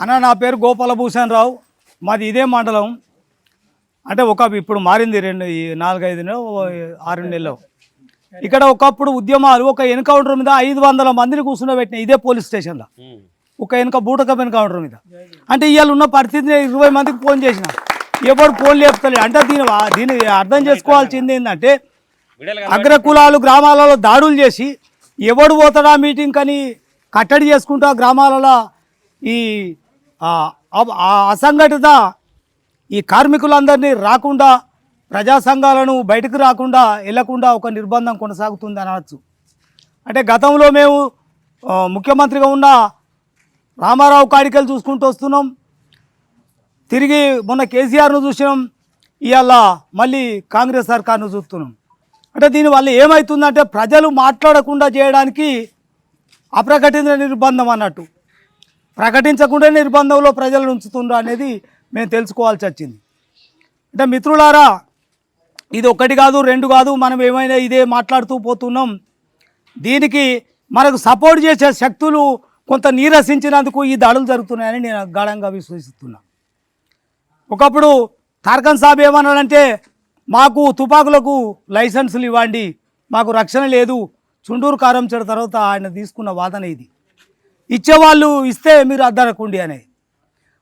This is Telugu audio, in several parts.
అన్న నా పేరు గోపాలభూషణ్ రావు. మాది ఇదే మండలం. అంటే ఒక ఇప్పుడు మారింది రెండు నాలుగైదు నెలలు, ఆరు నెలలో. ఇక్కడ ఒకప్పుడు ఉద్యమాలు ఒక ఎన్కౌంటర్ మీద ఐదు వందల మందిని కూర్చుండబెట్టిన ఇదే పోలీస్ స్టేషన్లో. ఒక వెనుక బూటకప్ ఎన్కౌంటర్ మీద. అంటే ఇవాళ ఉన్న పరిస్థితిని ఇరవై మందికి ఫోన్ చేసిన. ఎవడు ఫోన్ లేపుతలేడు. అంటే దీని దీన్ని అర్థం చేసుకోవాల్సింది ఏంటంటే అగ్ర కులాలు గ్రామాలలో దాడులు చేసి ఎవడు పోతాడా మీటింగ్ అని కట్టడి చేసుకుంటా గ్రామాలలో ఈ అసంఘటిత ఈ కార్మికులందరినీ రాకుండా ప్రజా సంఘాలను బయటకు రాకుండా వెళ్ళకుండా ఒక నిర్బంధం కొనసాగుతుంది అనవచ్చు అంటే గతంలో మేము ముఖ్యమంత్రిగా ఉన్న రామారావు కాడికలు చూసుకుంటూ వస్తున్నాం. తిరిగి మొన్న కేసీఆర్ను చూసినాం. ఇవాళ మళ్ళీ కాంగ్రెస్ సర్కార్ను చూస్తున్నాం. అంటే దీనివల్ల ఏమవుతుందంటే ప్రజలు మాట్లాడకుండా చేయడానికి అప్రకటిత నిర్బంధం అన్నట్టు. ప్రకటించకుండా నిర్బంధంలో ప్రజలను ఉంచుతుండ్రు అనేది మేము తెలుసుకోవాల్సి వచ్చింది. అంటే మిత్రులారా ఇది ఒకటి కాదు రెండు కాదు మనం ఏమైనా ఇదే మాట్లాడుతూ పోతున్నాం. దీనికి మనకు సపోర్ట్ చేసే శక్తులు కొంత నీరసించినందుకు ఈ దాడులు జరుగుతున్నాయని నేను గాఢంగా విశ్వసిస్తున్నా. ఒకప్పుడు తార్కన్ సాబ్ ఏమన్నాడంటే మాకు తుపాకులకు లైసెన్సులు ఇవ్వండి మాకు రక్షణ లేదు చుండూరు కారం చెడు తర్వాత ఆయన తీసుకున్న వాదన ఇది. ఇచ్చేవాళ్ళు ఇస్తే మీరు అద్దరకుండి అని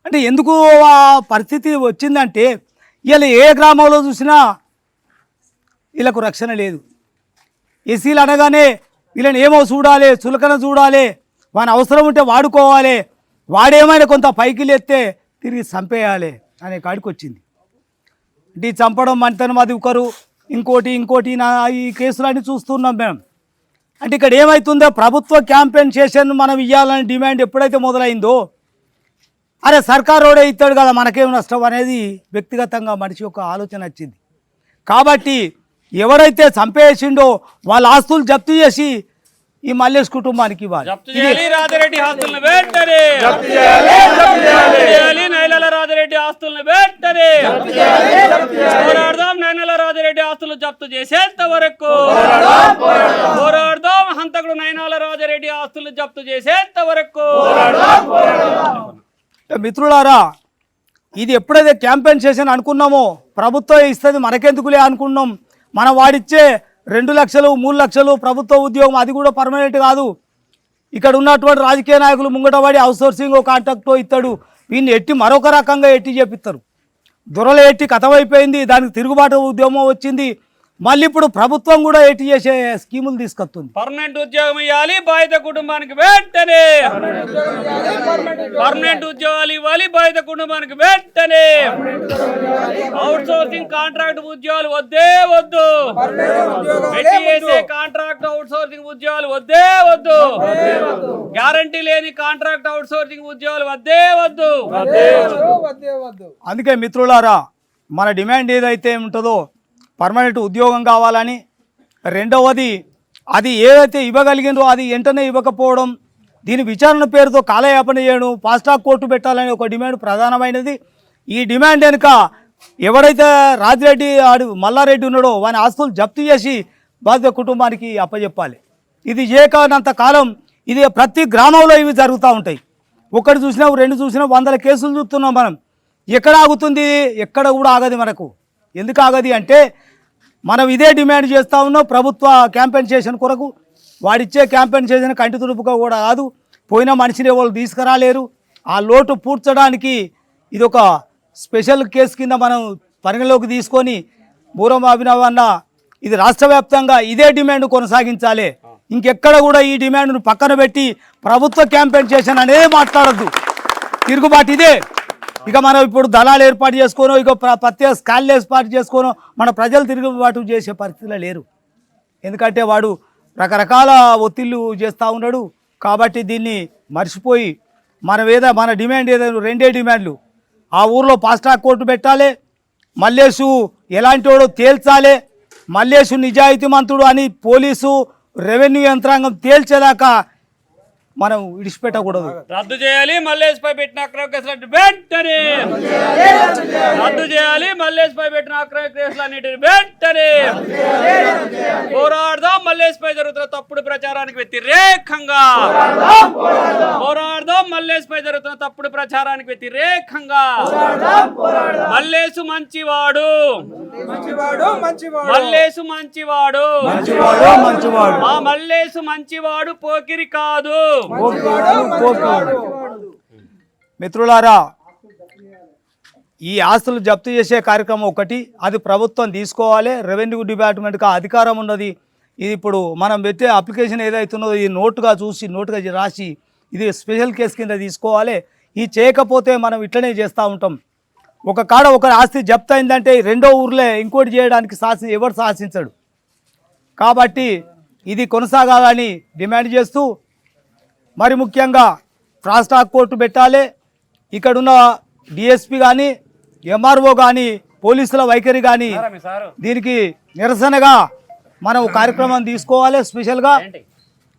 అంటే ఎందుకు ఆ పరిస్థితి వచ్చిందంటే ఇలా ఏ గ్రామంలో చూసినా వీళ్ళకు రక్షణ లేదు. ఎస్సీలు అనగానే వీళ్ళని ఏమో చూడాలి చులకన చూడాలి వాని అవసరం ఉంటే వాడుకోవాలి వాడేమైనా కొంత పైకి లేస్తే తిరిగి చంపేయాలి అనే కాడికి వచ్చింది. అంటే చంపడం మంటనం అది ఒకరు ఇంకోటి ఇంకోటి నా ఈ కేసులన్నీ చూస్తున్నాం మేము. అంటే ఇక్కడ ఏమవుతుందో ప్రభుత్వ క్యాంపెయిన్ మనం ఇవ్వాలని డిమాండ్ ఎప్పుడైతే మొదలైందో అరే సర్కారోడే ఇస్తాడు కదా మనకేం నష్టం అనేది వ్యక్తిగతంగా మనిషి యొక్క ఆలోచన వచ్చింది. కాబట్టి ఎవరైతే చంపేసిండో వాళ్ళ ఆస్తులు జప్తు చేసి ఈ మల్లేష్ కుటుంబానికి ఇవ్వాలి. జప్తు చేయాలి రాజిరెడ్డి ఆస్తులను వెంటనే. జప్తు చేయాలి నైలల రాజిరెడ్డి ఆస్తులను వెంటనే. పోరాడదాం నైనల రాజిరెడ్డి ఆస్తులు జప్తు చేసేంత వరకు. పోరాడదాం. హంతకుడు నైనాల ఆస్తులు జప్తు చేసేంత వరకు. మిత్రులారా ఇది ఎప్పుడైతే క్యాంపెయిన్ చేసాను అనుకున్నామో ప్రభుత్వం ఇస్తుంది మనకెందుకులే అనుకున్నాం. మన వాడిచ్చే రెండు లక్షలు మూడు లక్షలు ప్రభుత్వ ఉద్యోగం అది కూడా పర్మనెంట్ కాదు. ఇక్కడ ఉన్నటువంటి రాజకీయ నాయకులు ముంగటవాడి అవుట్సోర్సింగ్ కాంటాక్టో ఇస్తాడు. వీడిని ఎట్టి మరొక రకంగా ఎట్టి చేపిస్తారు దొరల ఎట్టి కథమైపోయింది దానికి తిరుగుబాటు ఉద్యమం వచ్చింది. మళ్ళీ ఇప్పుడు ప్రభుత్వం కూడా ఎట్టి చేసే స్కీములు తీసుకొస్తుంది. పర్మనెంట్ ఉద్యోగం ఇవ్వాలి బాధిత కుటుంబానికి వెంటనే. పర్మనెంట్ ఉద్యోగాలు ఇవ్వాలి బాధిత కుటుంబానికి వెంటనే. అవుట్ సోర్సింగ్ కాంట్రాక్ట్ ఉద్యోగాలు వద్దే వద్దు. చేసే కాంట్రాక్ట్ అవుట్ సోర్సింగ్ ఉద్యోగాలు వద్దే వద్దు. గ్యారంటీ లేని కాంట్రాక్ట్ అవుట్ సోర్సింగ్ ఉద్యోగాలు వద్దే వద్దు. అందుకే మిత్రులారా మన డిమాండ్ ఏదైతే ఉంటుందో పర్మనెంట్ ఉద్యోగం కావాలని. రెండవది అది ఏదైతే ఇవ్వగలిగినో అది వెంటనే ఇవ్వకపోవడం. దీని విచారణ పేరుతో కాలయాపన చేయడం ఫాస్ట్రాక్ కోర్టు పెట్టాలని ఒక డిమాండ్ ప్రధానమైనది. ఈ డిమాండ్ వెనుక ఎవడైతే రాజిరెడ్డి ఆడు మల్లారెడ్డి ఉన్నాడో వాని ఆస్తులు జప్తు చేసి బాధిత కుటుంబానికి అప్పచెప్పాలి ఇది చేయకనంత కాలం ఇది ప్రతి గ్రామంలో ఇవి జరుగుతూ ఉంటాయి. ఒకటి చూసినా రెండు చూసినా వందల కేసులు చూస్తున్నాం మనం. ఎక్కడ ఆగుతుంది? ఎక్కడ కూడా ఆగది మనకు. ఎందుకు ఆగది అంటే మనం ఇదే డిమాండ్ చేస్తూ ఉన్నాం. ప్రభుత్వ క్యాంపెయిన్ కొరకు వాడిచ్చే క్యాంపెయిన్ కంటి తుడుపుగా కూడా కాదు. పోయిన మనిషిని వాళ్ళు తీసుకురాలేరు. ఆ లోటు పూడ్చడానికి ఇది ఒక స్పెషల్ కేసు కింద మనం పరిగణలోకి తీసుకొని బూరం అభినవన్న అన్న ఇది రాష్ట్ర వ్యాప్తంగా ఇదే డిమాండ్ కొనసాగించాలి. ఇంకెక్కడ కూడా ఈ డిమాండ్ను పక్కన పెట్టి ప్రభుత్వ క్యాంపెయిన్ చేసిన అనేది మాట్లాడద్దు. తిరుగుబాటు ఇదే. ఇక మనం ఇప్పుడు దళాలు ఏర్పాటు చేసుకోనో ఇక ప్ర- ప్రత్యేక స్కాళ్ళు ఏర్పాటు చేసుకోనో మన ప్రజలు తిరుగుబాటు చేసే పరిస్థితిలో లేరు. ఎందుకంటే వాడు రకరకాల ఒత్తిళ్ళు చేస్తూ ఉన్నాడు. కాబట్టి దీన్ని మర్చిపోయి మన ఏదో మన డిమాండ్ ఏదో రెండే డిమాండ్లు. ఆ ఊర్లో ఫాస్ట్రాక్ కోర్టు పెట్టాలి. మల్లేషు ఎలాంటి వాడో తేల్చాలి మల్లేషు నిజాయితీమంతుడు అని పోలీసు రెవెన్యూ యంత్రాంగం తేల్చేదాకా మనం విడిచిపెట్టకూడదు. రద్దు చేయాలి మల్లేష్ పెట్టిన అక్రమ కేసులు వెంటనే. రద్దు చేయాలి మల్లేష్ పెట్టిన అక్రమ కేసులన్నిటిని వెంటనే. పోరాడదాం మల్లేష్ జరుగుతున్న తప్పుడు ప్రచారానికి వ్యతిరేకంగా. పోరాడదాం పోరాడదాం జరుగుతున్న తప్పుడు ప్రచారానికి వ్యతిరేకంగా మల్లేసు మంచివాడు. మంచివాడు మంచివాడు. మల్లేసు మంచివాడు. మంచివాడు మంచివాడు. మా మల్లేసు మంచివాడు పోకిరి కాదు. మిత్రులారా ఈ ఆస్తులు జప్తు చేసే కార్యక్రమం ఒకటి అది ప్రభుత్వం తీసుకోవాలి రెవెన్యూ డిపార్ట్మెంట్కి ఆ అధికారం ఉన్నది. ఇది ఇప్పుడు మనం పెట్టే అప్లికేషన్ ఏదైతున్నదో ఇది నోటుగా చూసి నోటుగా రాసి ఇది స్పెషల్ కేసు కింద తీసుకోవాలి. ఇది చేయకపోతే మనం ఇట్లనే చేస్తూ ఉంటాం. ఒక కాడ ఒక ఆస్తి జప్తు అయిందంటే రెండో ఊర్లే ఇంకోటి చేయడానికి శాసి ఎవరు శాసించడు కాబట్టి ఇది కొనసాగాలని డిమాండ్ చేస్తూ మరి ముఖ్యంగా టాక్ కోర్టు పెట్టాలి. ఇక్కడున్న డిఎస్పి కానీ ఎంఆర్ఓ కానీ పోలీసుల వైఖరి కానీ దీనికి నిరసనగా మనం కార్యక్రమం తీసుకోవాలి స్పెషల్గా.